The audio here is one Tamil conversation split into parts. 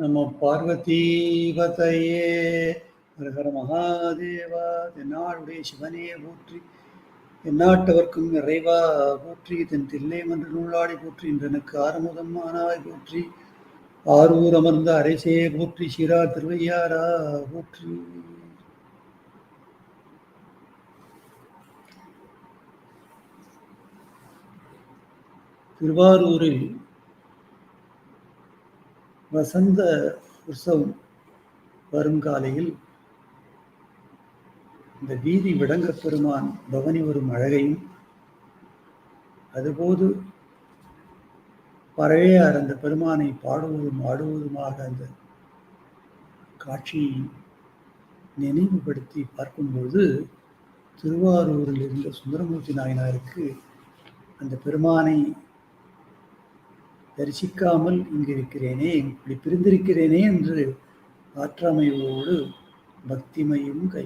நம பார்வதீபதையே ஹரஹர மகாதேவா தென்னாளுடைய சிவனே போற்றி எந்நாட்டவர்க்கும் இறைவா போற்றி தன் தில்லை மன்ற நூலாடி போற்றி இன்றனுக்கு ஆரமுதம் ஆனாய் போற்றி ஆரூர் அமர்ந்த அரசே போற்றி சிரா திருவையாரா போற்றி. திருவாரூரில் வசந்த உற்சவம் வரும் காலையில் இந்த வீதி விடங்கப் பெருமான் பவனி வரும் அழகையும் அதுபோது பறவையார் அந்த பெருமானை பாடுவதும் ஆடுவதுமாக அந்த காட்சியை நினைவுபடுத்தி பார்க்கும்போது திருவாரூரில் இருந்த சுந்தரமூர்த்தி நாயனாருக்கு அந்த பெருமானை தரிசிக்காமல் இங்கு இருக்கிறேனே இப்படி பிரிந்திருக்கிறேனே என்று ஆற்றாமையோடு பக்திமையும் கை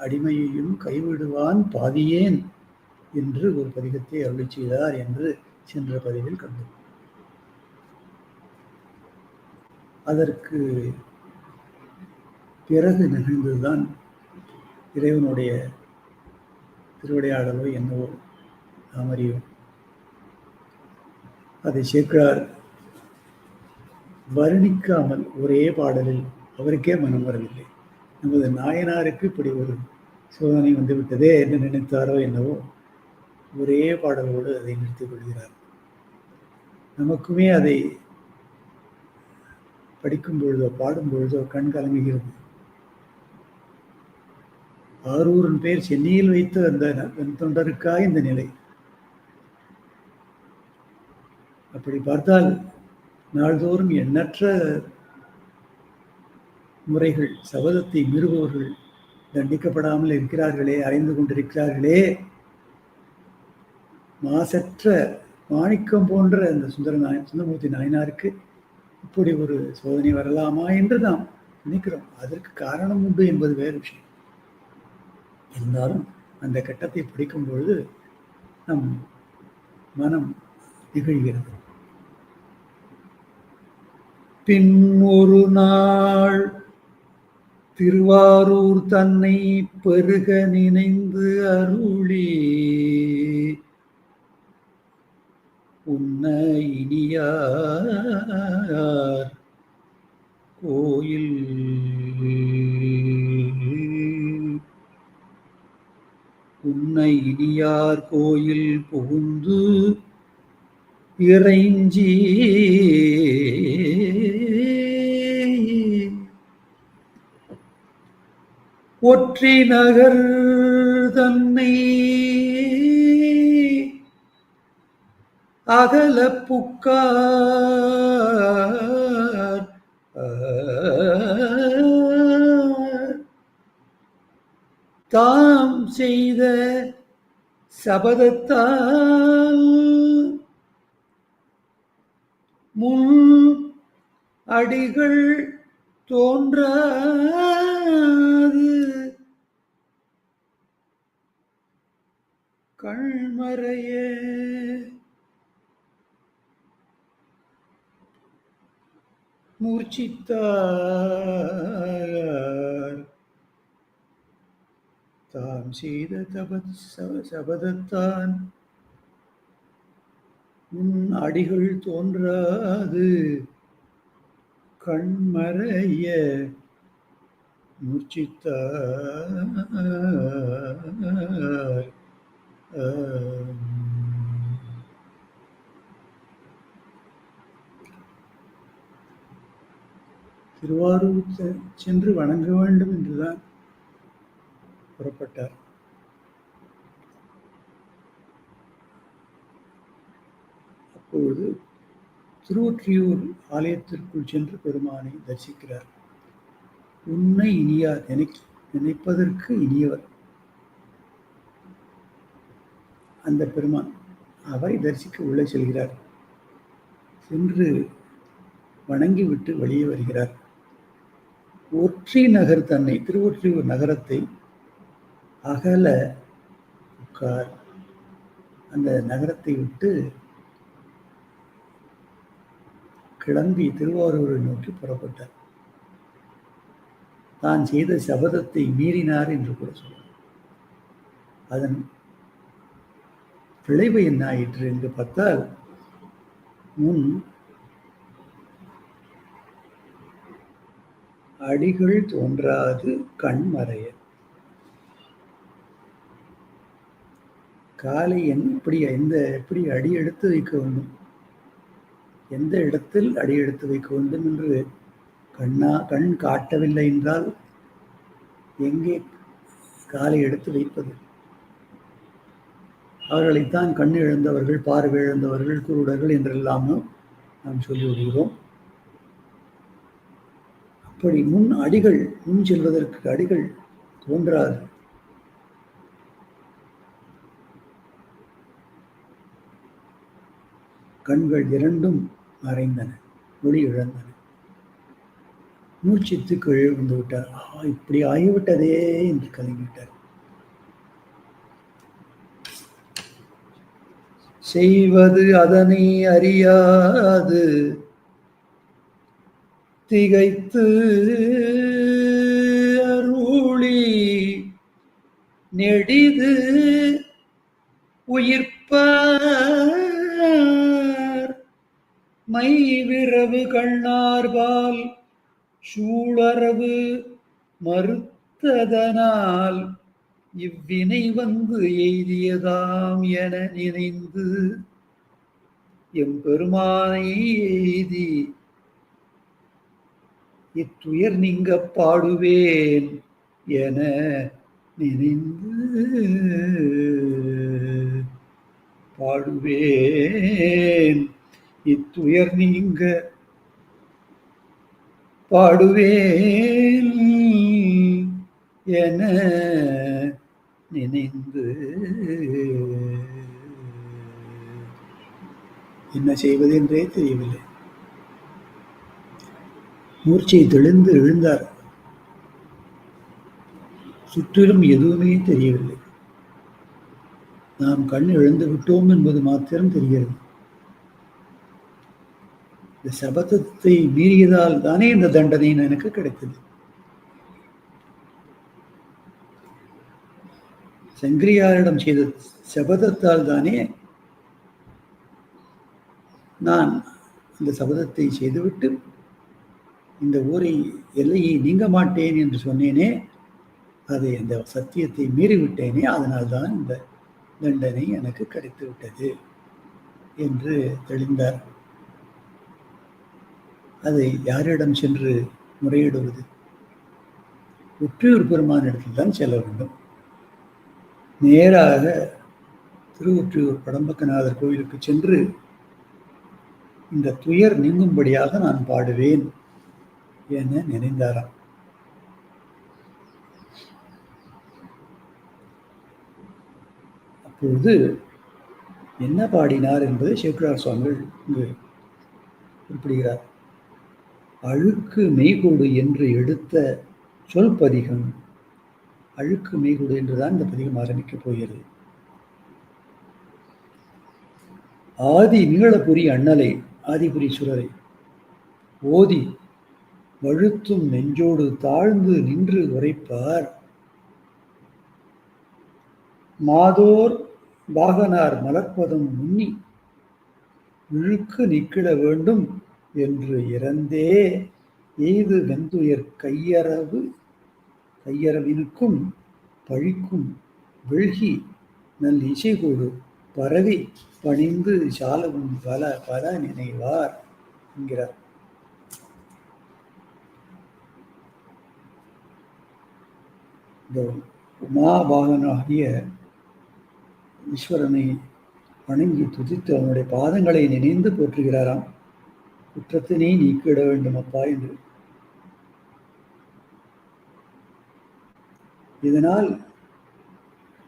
அடிமையையும் கைவிடுவான் பாதியேன் என்று ஒரு பதிகத்தை அருளி செய்தார் என்று சென்ற பதிவில் கண்டோம் அதற்கு பிறகு நிகழ்ந்ததுதான் இறைவனுடைய திருவிளையாடலோ என்னவோ நாம் அறியோம் அதை சேர்க்கிறார். வர்ணிக்காமல் ஒரே பாடலில் அவருக்கே மனம் வரவில்லை. நமது நாயனாருக்கு இப்படி ஒரு சோதனை வந்துவிட்டதே என்ன நினைத்தாரோ என்னவோ ஒரே பாடலோடு அதை நிறுத்திக் கொள்கிறார். நமக்குமே அதை படிக்கும் பொழுதோ பாடும் பொழுதோ கண் கலங்குகிறது. ஆரூரின் பேர் சென்னையில் வைத்து அந்த தொண்டருக்காக இந்த நிலை. அப்படி பார்த்தால் நாள்தோறும் எண்ணற்ற முறைகள் சபதத்தை மீறுபவர்கள் தண்டிக்கப்படாமல் இருக்கிறார்களே அறைந்து கொண்டிருக்கிறார்களே. மாசற்ற மாணிக்கம் போன்ற அந்த சுந்தர நாய சுந்தரமூர்த்தி நாயனாருக்கு இப்படி ஒரு சோதனை வரலாமா என்று நாம் நினைக்கிறோம். அதற்கு காரணம் உண்டு என்பது வேறு விஷயம். இருந்தாலும் அந்த கட்டத்தை பிடிக்கும் பொழுது நம் மனம் நிகழ்கிறது பின் ஒரு நாள் திருவாரூர் தன்னை பெருக நினைந்து அருளி. உன்ன இனியார் கோயில். உன்னை இனியார் கோயில் புகுந்து இறைஞ்சி. ஒற்றி நகர் தன்னை அகல புக்கார். தாம் செய்த சபதத்தால் முன் அடிகள் தோன்றாது. கண்மறையே. மூர்ச்சித்தார் தாம் செய்த தபத் சபதத்தான் உன் அடிகள் தோன்றாது. கண்மறைய மூர்ச்சித்தார். திருவாரூர் சென்று வணங்க வேண்டும் என்றுதான் புறப்பட்டார். அப்பொழுது திருவொற்றியூர் ஆலயத்திற்குள் சென்று பெருமானை தரிசிக்கிறார். உன்னை இனியா நினை நினைப்பதற்கு இனியவர். அந்த பெருமான் அவரை தரிசிக்க உள்ளே செல்கிறார். சென்று வணங்கிவிட்டு வெளியே வருகிறார். ஒற்றி நகர் தன்னை திருவொற்றியூர் நகரத்தை அகல உட்கார். அந்த நகரத்தை விட்டு கிளம்பி திருவாரூரை நோக்கி புறப்பட்டார். தான் செய்த சபதத்தை மீறினார் என்று கூட சொல்லலாம். அதன் விளைவு என்ன ஆயிற்று என்று பார்த்தால் முன் அடிகள் தோன்றாது கண் மறைய. காலை என்ன இப்படி எந்த எப்படி அடி எடுத்து வைக்க வேண்டும்? எந்த இடத்தில் அடி எடுத்து வைக்க வேண்டும் என்று கண்ணா கண் காட்டவில்லை என்றால் எங்கே காலை எடுத்து வைப்பது? அவர்களைத்தான் கண் இழந்தவர்கள் பார்வை இழந்தவர்கள் குருடர்கள் என்றெல்லாமும் நாம் சொல்லி வருகிறோம். அப்படி முன் அடிகள் முன் செல்வதற்கு அடிகள் தோன்றாது. கண்கள் இரண்டும் மறைந்தன ஒளி இழந்தன. மூச்சித்து கீழே வந்து விட்டார். ஆ இப்படி ஆகிவிட்டதே என்று கலங்கிவிட்டார். செய்வது அதனை அறியாது. திகைத்து அருளி நெடிது உயிர்ப்ப மை விரவு கண்ணார்பால் சூழரவு மறுத்ததனால் இவ்வினை வந்து எய்தியதாம் என நினைந்து எம்பெருமானை எய்தி இத்துயர் நீங்க பாடுவேன் என நினைந்து பாடுவேன். இத்துயர் நீங்க பாடுவேன் என நினைந்து. என்ன செய்வது என்றே தெரியவில்லை. மூர்ச்சை தெளிந்து எழுந்தார். சுற்றிலும் எதுவுமே தெரியவில்லை. நாம் கண் எழுந்து விட்டோம் என்பது மாத்திரம் தெரிகிறது. இந்த சபதத்தை மீறியதால் தானே இந்த தண்டனை எனக்கு கிடைத்தது. சங்கிரியாரிடம் செய்த சபதத்தால் தானே நான் அந்த சபதத்தை செய்துவிட்டு இந்த ஊரை எல்லையை நீங்க மாட்டேன் என்று சொன்னேனே அதை அந்த சத்தியத்தை மீறிவிட்டேனே அதனால்தான் இந்த தண்டனை எனக்கு கிடைத்து விட்டது என்று தெளிந்தார். அதை யாரிடம் சென்று முறையிடுவது? உற்றியூர் பெருமானிடத்தில் தான் செல்ல வேண்டும். நேராக திருவொற்றியூர் படம்பக்கநாதர் கோயிலுக்கு சென்று இந்த துயர் நீங்கும்படியாக நான் பாடுவேன் என நினைந்தாராம். அப்பொழுது என்ன பாடினார் என்பதை சேக்குரார் சுவாமிகள் இங்கு குறிப்பிடுகிறார். அழுக்கு மெய்கூடு என்று எடுத்த சொல் பதிகம் அழுக்கு மெய்கூடு என்றுதான் இந்த பதிகம் ஆரம்பிக்கப் போகிறது. ஆதி நீளபுரி அண்ணலை ஆதிபுரி சுரரை ஓதி வழுத்தும் நெஞ்சோடு தாழ்ந்து நின்று உரைப்பார். மாதோர் பாகனார் மலர்ப்பதம் முன்னி இழுக்கு நிக்கிட வேண்டும் என்று இறந்தே எய்து வெந்துயர் கையறவு கையறவினுக்கும் பழிக்கும் வெள்கி நல் இசைகூடு பரவி பணிந்து சாலவும் பல பல நினைவார் என்கிறார். இந்த உமாபாகனாகிய ஈஸ்வரனை வணங்கி துதித்து அவனுடைய பாதங்களை நினைந்து போற்றுகிறாராம். குற்றத்தினை நீக்கிட வேண்டும் அப்பா என்று. இதனால்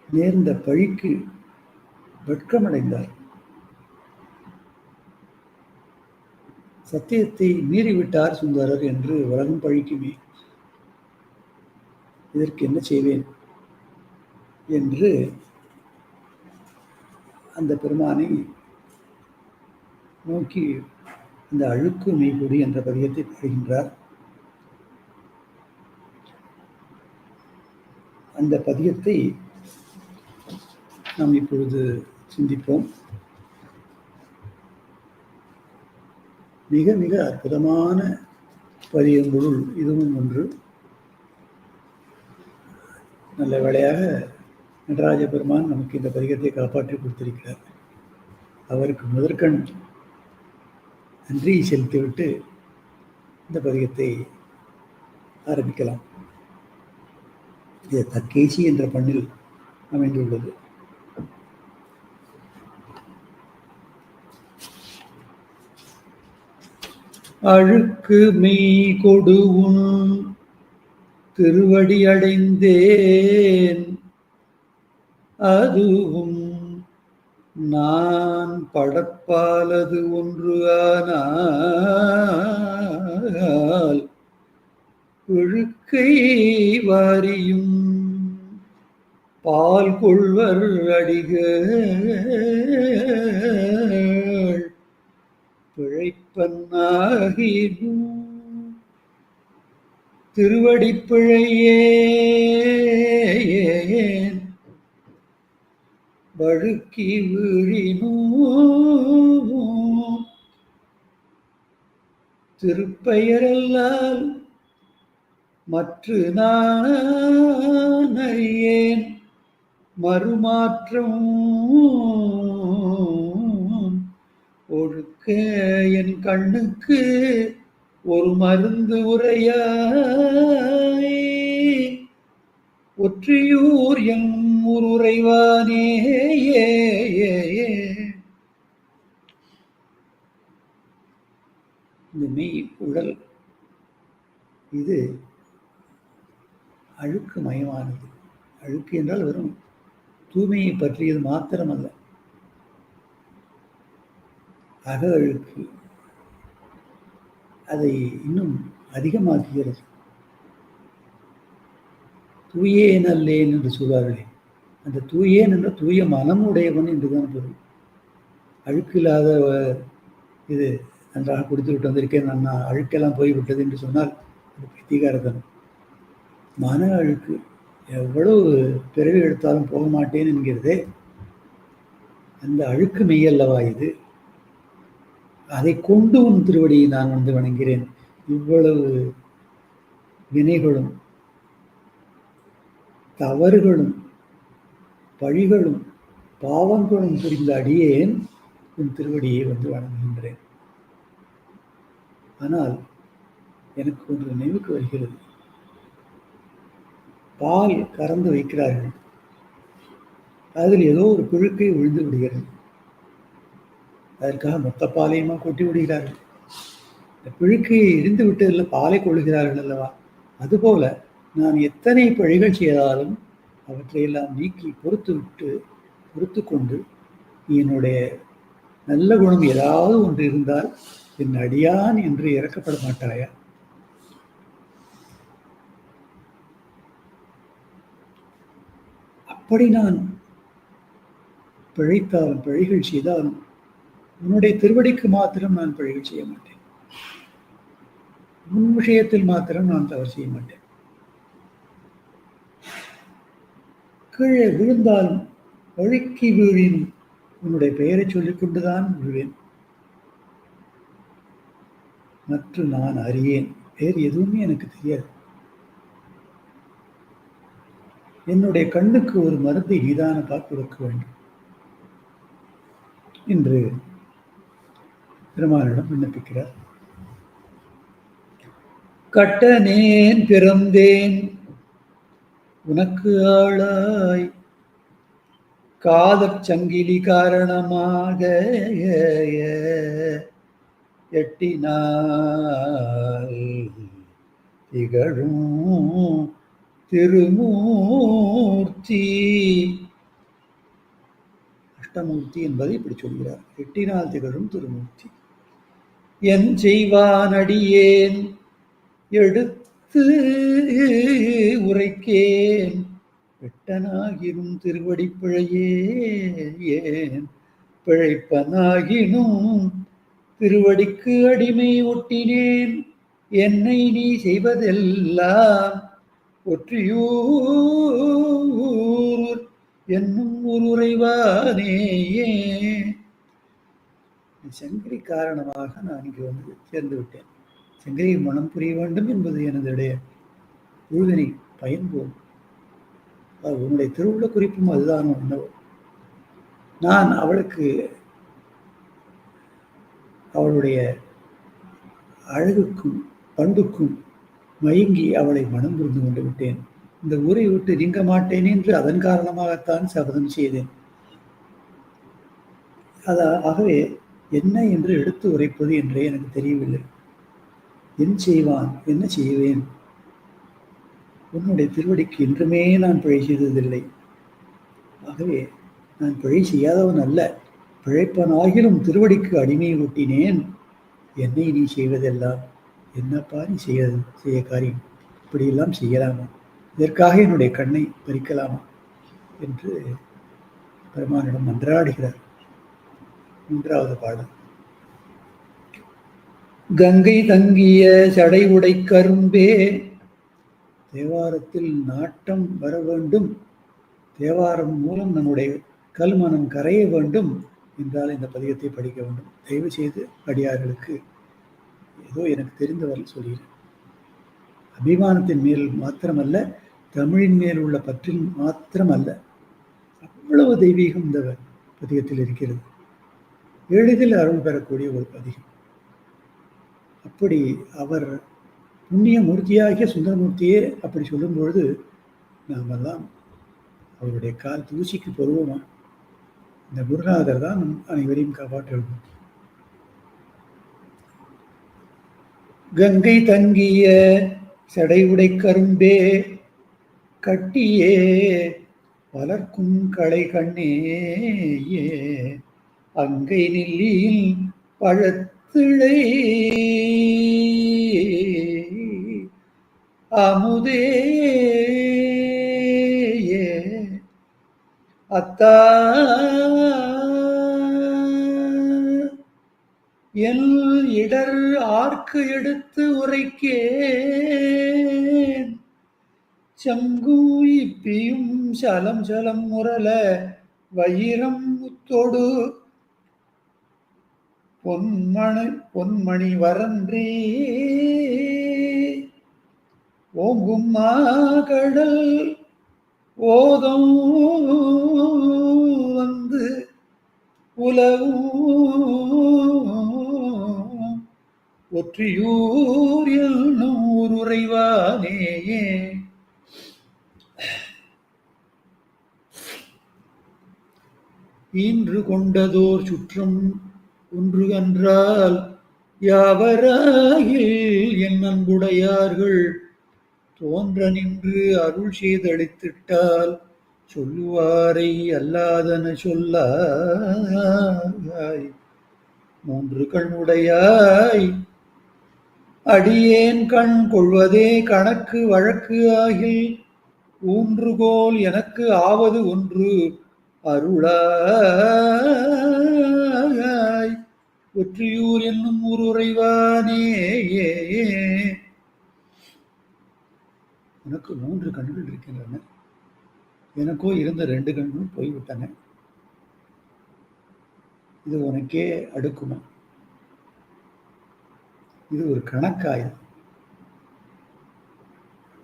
நேர்ந்த பழிக்கு வெட்கமடைந்தார். சத்தியத்தை மீறிவிட்டார் சுந்தரர் என்று உலகம் பழிக்குமே. இதற்கு என்ன செய்வேன் என்று அந்த பெருமானை நோக்கி இந்த அழுக்கு மெய்குடி என்ற பதியத்தை பாடுகின்றார். அந்த பதியத்தை நாம் இப்பொழுது சிந்திப்போம். மிக மிக அற்புதமான பதியங்களுள் இதுவும் ஒன்று. நல்ல வேளையாக நடராஜ பெருமான் நமக்கு இந்த பதிகத்தை காப்பாற்றி கொடுத்திருக்கிறார். அவருக்கு முதற்கண் நன்றி செலுத்திவிட்டு இந்த பதிகத்தை ஆரம்பிக்கலாம். இது தக்கேசி என்ற பண்ணில் அமைந்துள்ளது. அழுக்கு மெய் கொடுவும் திருவடி அடைந்தேன். அதுவும் நான் படப்பாலது ஒன்று ஆனால் இழுக்கை வாரியும் பால் கொள்வர் அடிகள். பிழைப்பன்னாகினும் திருவடிப்பிழையே வழுக்கி வீழினோ திருப்பெயரல்லால் மற்ற நான் அறியேன் மறுமாற்றம் ஒழுக்க என் கண்ணுக்கு ஒரு மருந்து உரையாய். ஒற்றியூர் என் ஊர் உறைவானே இந்த மெய் உடல் இது அழுக்கு மயமானது அழுக்கு என்றால் வெறும் தூய்மையை பற்றியது மாத்திரமல்ல. அக அழுக்கு அதை இன்னும் அதிகமாக்குகிறது. தூயேன் நல்லேன் என்று சொல்வார்களே. அந்த தூயேன் என்ற தூய மனம் உடையவன் என்றுதான் பொருள். அழுக்கு இல்லாத இது நன்றாக கொடுத்து விட்டு வந்திருக்கேன் நான் அழுக்கெல்லாம் போய்விட்டது என்று சொன்னால் அது பைத்தியகாரத்தனம். மன அழுக்கு எவ்வளவு பிறவி எடுத்தாலும் போக மாட்டேன் என்கிறதே அந்த அழுக்கு மெய்யல்லவா இது? அதை கொண்டு உன் திருவடியை நான் வந்து வணங்கிறேன் இவ்வளவு வினைகளும் தவறுகளும் பழிகளும் பாவங்களும் புரிந்த அடியேன் உன் திருவடியை வந்து வணங்குகின்றேன். ஆனால் எனக்கு ஒன்று நினைவுக்கு வருகிறது. பால் கறந்து வைக்கிறார்கள். அதில் ஏதோ ஒரு புழுக்கை விழுந்து விடுகிறது. அதற்காக மொத்த பாலையுமா கொட்டி விடுகிறார்கள். இந்த பிழுக்கையை இருந்து விட்டதில் பாலை கொள்ளுகிறார்கள் அல்லவா? அதுபோல நான் எத்தனை பழிகள் செய்தாலும் அவற்றையெல்லாம் நீக்கி பொறுத்து விட்டு பொறுத்து கொண்டு என்னுடைய நல்ல குணம் ஏதாவது ஒன்று இருந்தால் என் அடியான் என்று இறக்கப்பட மாட்டாயா? அப்படி நான் பிழைத்தாலும் பிழைகள் செய்தாலும் உன்னுடைய திருவடிக்கு மாத்திரம் நான் பிழைகள் செய்ய மாட்டேன். முன் விஷயத்தில் மாத்திரம் நான் தவறு செய்ய மாட்டேன். கீழே விழுந்தாலும் வழுக்கி வீழின். உன்னுடைய பெயரை சொல்லிக்கொண்டுதான் விழுவேன். மற்றும் நான் அறியேன். வேறு எதுவுமே எனக்கு தெரியாது. என்னுடைய கண்ணுக்கு ஒரு மருந்தை நீதானப்பா கொடுக்க வேண்டும். என்று பெருமானிடம் விண்ணப்பிக்கிறார். கட்டனேன் பிறந்தேன். உனக்கு ஆளாய். காதற் சங்கிலி காரணமாக எட்டினால் திகழும் திருமூர்த்தி. அஷ்டமூர்த்தி என்பதை இப்படி சொல்கிறார். எட்டினால் திகழும் திருமூர்த்தி. என் செய்வான் அடியேன் எடுத்து உரைக்கேன். வெட்டனாகினும் திருவடி பிழையே ஏன்? பிழைப்பனாகினும் திருவடிக்கு அடிமை ஒட்டினேன். என்னை நீ செய்வதெல்லாம் ஒற்றியூர் என்னும் ஒரு உறைவானேயே சங்கரி காரணமாக நான் இங்கு வந்து சேர்ந்து விட்டேன். சங்கரியை மனம் புரிய வேண்டும் என்பது எனதுடைய உழுதனை பயன்போம் அது உன்னுடைய திருவுள்ள குறிப்பும் அதுதான் என்னவோ நான் அவளுக்கு அவளுடைய அழகுக்கும் பண்புக்கும் மயங்கி அவளை மனம் புரிந்து கொண்டு விட்டேன். இந்த ஊரை விட்டு நீங்க மாட்டேன் என்று அதன் காரணமாகத்தான் சபதம் செய்தேன். அதா ஆகவே என்ன என்று எடுத்து உரைப்பது என்றே எனக்கு தெரியவில்லை. என் செய்வான் என்ன செய்வேன்? உன்னுடைய திருவடிக்கு இன்றுமே நான் பிழை செய்ததில்லை. ஆகவே நான் பிழை செய்யாதவன் அல்ல. பிழைப்பனாகிலும் திருவடிக்கு அடிமையை ஊட்டினேன். என்னை நீ செய்வதெல்லாம் என்னப்பா நீ செய்ய செய்ய காரியம்? இப்படியெல்லாம் செய்யலாமா? இதற்காக என்னுடைய கண்ணை பறிக்கலாமா? என்று பெருமானிடம் மன்றாடுகிறார். மூன்றாவது பாடல். கங்கை தங்கிய சடை உடை கரும்பே. தேவாரத்தில் நாட்டம் வர வேண்டும். தேவாரம் மூலம் நம்முடைய கல்மனம் கரைய வேண்டும் என்றால் இந்த பதிகத்தை படிக்க வேண்டும். தயவு செய்து அடியார்களுக்கு ஏதோ எனக்கு தெரிந்தவரை சொல்கிறேன். அபிமானத்தின் மேல் மாத்திரமல்ல தமிழின் மேல் உள்ள பற்றில் மாத்திரமல்ல. அவ்வளவு தெய்வீகம் இந்த பதிகத்தில் இருக்கிறது. எளிதில் அருள் பெறக்கூடிய ஒரு பதிகம். அப்படி அவர் புண்ணிய மூர்த்தியாகிய சுந்தரமூர்த்தியே அப்படி சொல்லும்பொழுது நாமெல்லாம் அவருடைய கால் தூசிக்கு பொருவமா இந்த குருநாதர் தான் நம் அனைவரையும் காப்பாற்ற வேண்டும் கங்கை தங்கிய சடை உடை கரும்பே கட்டியே வளர்க்கும் களை கண்ணேயே அங்கை நெல்லியில் பழத்திழை அமுதே. அத்தா. எல் இடர் ஆர்க்கு எடுத்து உரைக்கேன். செங்கும் இப்பியும் சலம் சலம் முரல வயிரம் முத்தோடு பொன்மணி பொன்மணி வரன்றே ஓங்கும் மாகடல் ஓதம் வந்து உலவும். ஒற்றியூர் என்னும் உரைவானே இன்று கொண்டதோர் சுற்றம் ஒன்று என்றால் யாவராயில் என் அன்புடையார்கள்? தோன்ற நின்று அருள் செய்தளித்திட்டால் சொல்லுவாரை அல்லாதன சொல்லாய். மூன்று கண்ணுடையாய். அடியேன் கண் கொள்வதே கணக்கு வழக்கு ஆகில் ஊன்றுகோல் எனக்கு ஆவது ஒன்று அருளா. வெற்றியூர் என்னும் ஊர் உறைவானே உனக்கு மூன்று கண்கள் இருக்கின்றன. எனக்கோ இருந்த ரெண்டு கண்களும் போய்விட்டன. இது உனக்கே அடுக்குமா? இது ஒரு கணக்காய்?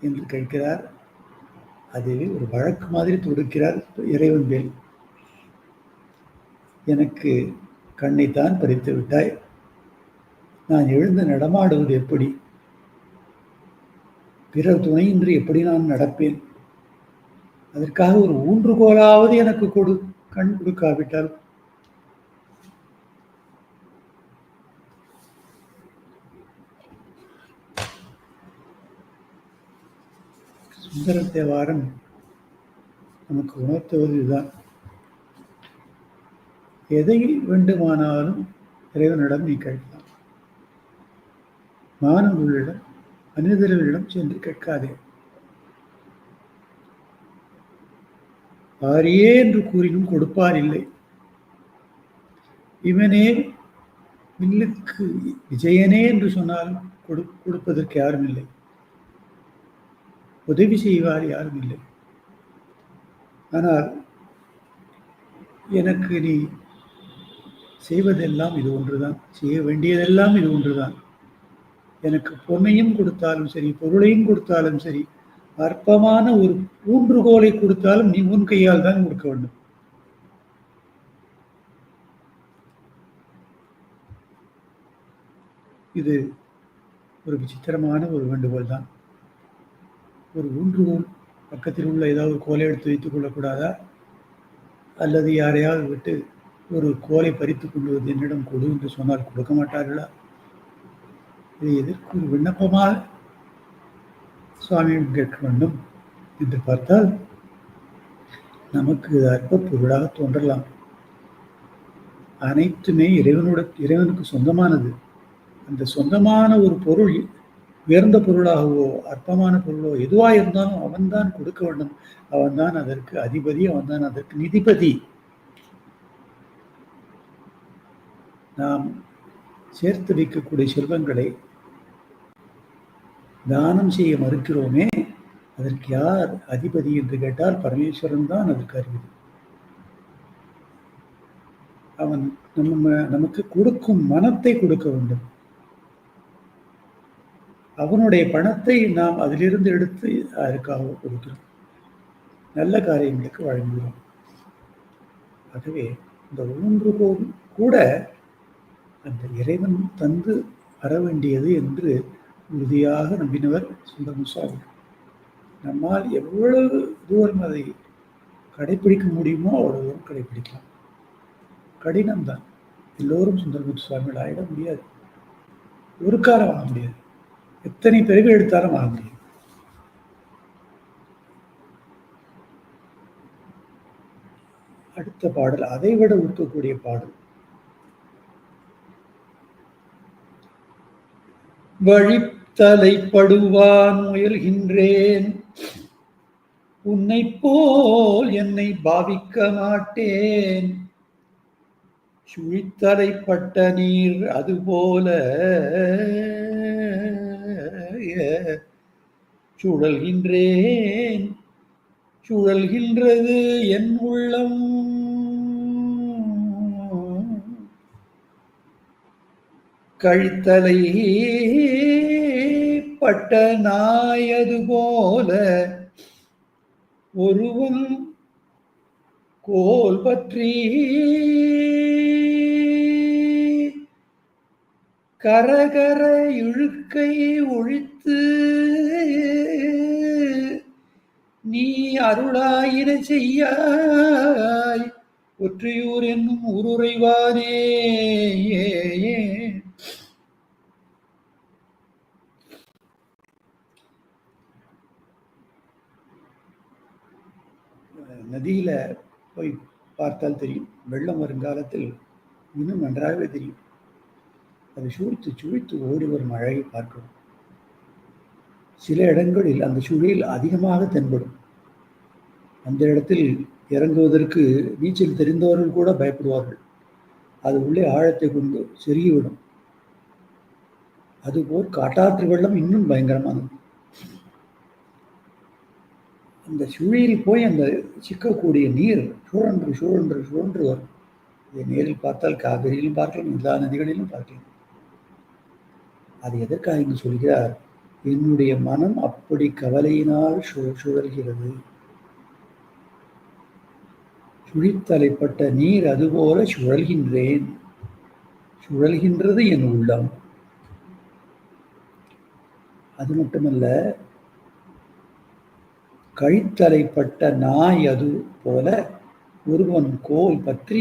என்று கேட்கிறார். அதுவே ஒரு வழக்கு மாதிரி தொடுக்கிறார் இறைவன் மேல். எனக்கு கண்ணைத்தான் பறித்து விட்டாய். நான் எழுந்து நடமாடுவது எப்படி? பிறர் துணையின்றி எப்படி நான் நடப்பேன்? அதற்காக ஒரு ஊன்றுகோலாவது எனக்கு கொடு கண் கொடுக்காவிட்டால். சுந்தர தேவாரம் நமக்கு உணர்த்துவது இதுதான். எதை வேண்டுமானாலும் இறைவனிடம் நீ கேட்கலாம். மாணவர்களிடம் மனிதர்களிடம் சென்று கேட்காதே. ஆரியே என்று கூறினும் கொடுப்பார் இல்லை. இவனே வில்லுக்கு விஜயனே என்று சொன்னால் கொடு கொடுப்பதற்கு யாரும் இல்லை. உதவி செய்வார் யாரும் இல்லை. ஆனால் எனக்கு நீ செய்வதெல்லாம் இது ஒன்றுதான். செய்ய வேண்டியதெல்லாம் இது ஒன்றுதான். எனக்கு பொன்னையும் கொடுத்தாலும் சரி பொருளையும் கொடுத்தாலும் சரி அற்பமான ஒரு ஊன்றுகோலை கொடுத்தாலும் நீ உன் கையால் தான் கொடுக்க வேண்டும். இது ஒரு விசித்திரமான ஒரு வேண்டுகோள் தான். ஒரு ஊன்றுகோல் பக்கத்தில் உள்ள ஏதாவது ஒரு கோலை எடுத்து வைத்துக் கொள்ளக்கூடாதா? அல்லது யாரையாவது விட்டு ஒரு கோலை பறித்து கொண்டு என்னிடம் கொடு என்று சொன்னால் கொடுக்க மாட்டார்களா? இது எதற்கு ஒரு விண்ணப்பமாக சுவாமியிடம் கேட்க வேண்டும் என்று பார்த்தால் நமக்கு இது அற்ப பொருளாக தோன்றலாம். அனைத்துமே இறைவனோட இறைவனுக்கு சொந்தமானது. அந்த சொந்தமான ஒரு பொருள் உயர்ந்த பொருளாகவோ அற்பமான பொருளோ எதுவாக இருந்தாலும் அவன்தான் கொடுக்க வேண்டும். அவன்தான் அதற்கு அதிபதி அவன்தான் அதற்கு நிதிபதி. நாம் சேர்த்து வைக்கக்கூடிய செல்வங்களை தானம் செய்ய மறுக்கிறோமே அதற்கு யார் அதிபதி என்று கேட்டால் பரமேஸ்வரன் தான் அதற்கு அறிவு அவன் நம்ம நமக்கு கொடுக்கும் மனத்தை கொடுக்க வேண்டும். அவனுடைய பணத்தை நாம் அதிலிருந்து எடுத்து அதற்காக கொடுக்கிறோம். நல்ல காரியங்களுக்கு வழங்குகிறோம். ஆகவே இந்த ஊன்றுகோல் கூட அந்த இறைவன் தந்து வர வேண்டியது என்று உறுதியாக நம்பினவர் சுந்தரம் சுவாமி நம்மால் எவ்வளவு தூரம் அதை கடைபிடிக்க முடியுமோ அவ்வளவு தூரம் கடைபிடிக்கலாம் கடினம்தான். எல்லோரும் சுந்தரமுத்து சுவாமிகள் ஆயிட முடியாது. ஒரு காலம் வாங்க முடியாது. எத்தனை பிறகு எடுத்தாலும் வாங்க முடியாது. அடுத்த பாடல் அதை விட உருக்கக்கூடிய பாடல். வழித்தலைப்படுவான் முயல்கின்றேன். உன்னை போல் என்னை பாவிக்க மாட்டேன். சுழித்தலைப்பட்ட நீர் அதுபோல சுழல்கின்றேன். சுழல்கின்றது என் உள்ளம். கழித்தலை பட்ட நாயது போல ஒருவன் கோல் பற்றி கரகர இழுக்கை ஒழித்து நீ அருளாயின செய்யாய் ஒற்றியூர் என்னும் உருரைவானே நதியில் போய் பார்த்தால் தெரியும். வெள்ளம் வருங்காலத்தில் இன்னும் நன்றாகவே தெரியும். அது சுழித்து சுழித்து ஓடி வரும் அழகை பார்க்கிறோம் சில இடங்களில் அந்த சுழியில் அதிகமாக தென்படும். அந்த இடத்தில் இறங்குவதற்கு நீச்சல் தெரிந்தவர்கள் கூட பயப்படுவார்கள். அது உள்ளே ஆழத்தை கொண்டு செருகிவிடும். அதுபோல் காட்டாற்று வெள்ளம் இன்னும் பயங்கரமானது. அந்த சுழியில் போய் அந்த சிக்கக்கூடிய நீர் சுழன்று சுழன்று சுழன்று வரும். இதை நேரில் பார்த்தால் காவிரியிலும் பார்க்கலாம் எல்லா நதிகளிலும் பார்க்கலாம். அது எதற்காக இங்கு சொல்கிறார்? என்னுடைய மனம் அப்படி கவலையினால் சு சுழல்கிறது. சுழித்தலைப்பட்ட நீர் அதுபோல சுழல்கின்றேன். சுழல்கின்றது என் உள்ளம். அது மட்டுமல்ல கழித்தலைப்பட்ட நாய் அது போல ஒருவன் கோல் பற்றி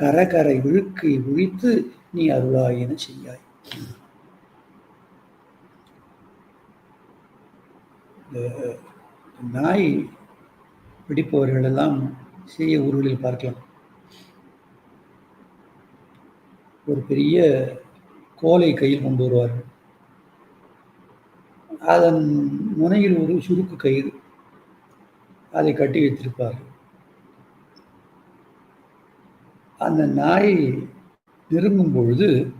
கரகரை இழுக்கை விழித்து நீ அருளாயின செய்யாய். நாய் பிடிப்பவர்கள் எல்லாம் சிறிய ஊர்களில் பார்க்கலாம். ஒரு பெரிய கோலை கையில் கொண்டு வருவார்கள். அதன் முனையில் ஒரு சுருக்கு கயிறு. அதை கட்டி வைத்திருப்பார்கள் அந்த நாய் நெருங்கும் பொழுது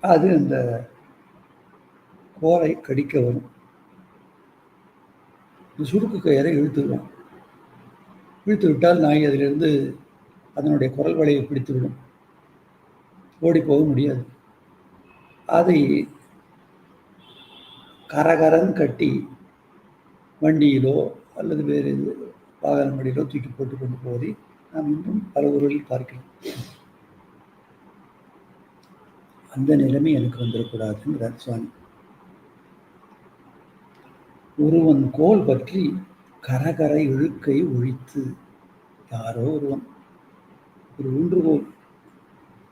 அது அந்த கோரை கடிக்க வரும். இந்த சுருக்கு கயிறை இழுத்துவிடும் இழுத்து விட்டால் நாய் அதிலிருந்து அதனுடைய குரல் வலையை பிடித்து விடும். ஓடி போக முடியாது. அதை கரகரன் கட்டி வண்டியிலோ அல்லது வேறு வாகன வண்டியிலோ தூக்கி போட்டு கொண்டு போவதை நாம் இன்னும் பல ஊர்களில் பார்க்கிறோம். அந்த நிலைமை எனக்கு வந்துடக்கூடாதுங்கிறார் சுவாமி. ஒருவன் கோல் பற்றி கரகரை இழுக்கை ஒழித்து யாரோ ஒருவன் ஒரு ஊன்றுகோல்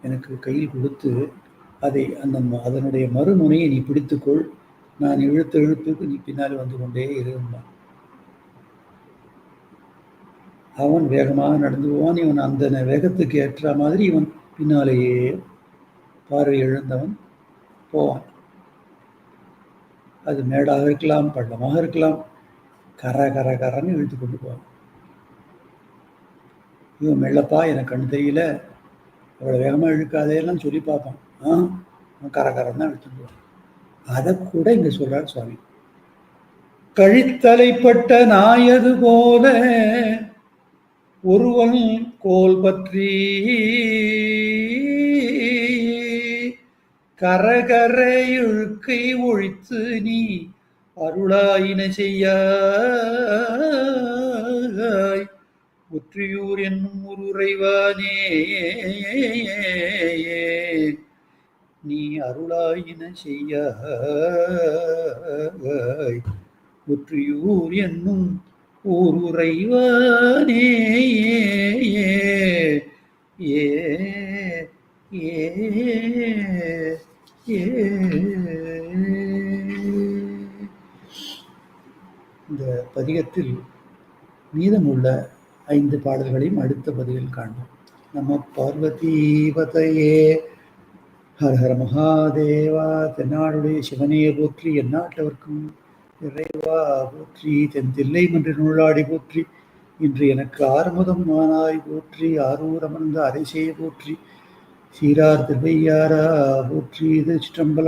எனக்கு கையில் கொடுத்து அதை அந்த அதனுடைய மறுமுனையை நீ பிடித்துக்கொள் நான் இழுத்து இழுத்துக்கு நீ பின்னால் வந்து கொண்டே இருந்தான். அவன் வேகமாக நடந்து போவான். இவன் அந்த வேகத்துக்கு ஏற்ற மாதிரி இவன் பின்னாலேயே பார்வை எழுந்தவன் போவான். அது மேடாக இருக்கலாம் பள்ளமாக இருக்கலாம் கர கர கரன்னு இழுத்து கொண்டு போவான். இவன் மெல்லப்பா எனக்கு கண்ணு தெரியல. அவ்வளோ வேகமாக இழுக்காதேலாம் சொல்லி பார்ப்பான். ஆ அவன் கர கரன்னு தான் இழுத்துட்டு போவான். அதை கூட இங்க சொல்றார் சுவாமி. கழித்தலைப்பட்ட நாயது போல ஒருவன் கோல் பற்றி கரகரை இழுக்கை ஒழித்து நீ அருளாயின செய்யாய். ஒற்றியூர் என்னும் ஒரு உறைவானே. நீ அருளாயின செய்ய. ஒற்றியூர் என்னும் ஊர் உறைவானே ஏ ஏ ஏ. இந்த பதிகத்தில் மீதமுள்ள ஐந்து பாடல்களையும் அடுத்த பதிவில் காண்போம். நம பார்வதீபதையே ஹர ஹர மகாதேவா தென்னாடுடைய சிவனையை போற்றி எந்நாட்டவர்க்கும் இறைவா போற்றி தென் தில்லை மன்ற நூலாடி போற்றி இன்று எனக்கு ஆறுமுதம் மானாய் போற்றி ஆரூரமர்ந்த அரிசையை போற்றி சீரார் திருவையாரா போற்றி இது சிற்றம்பலம்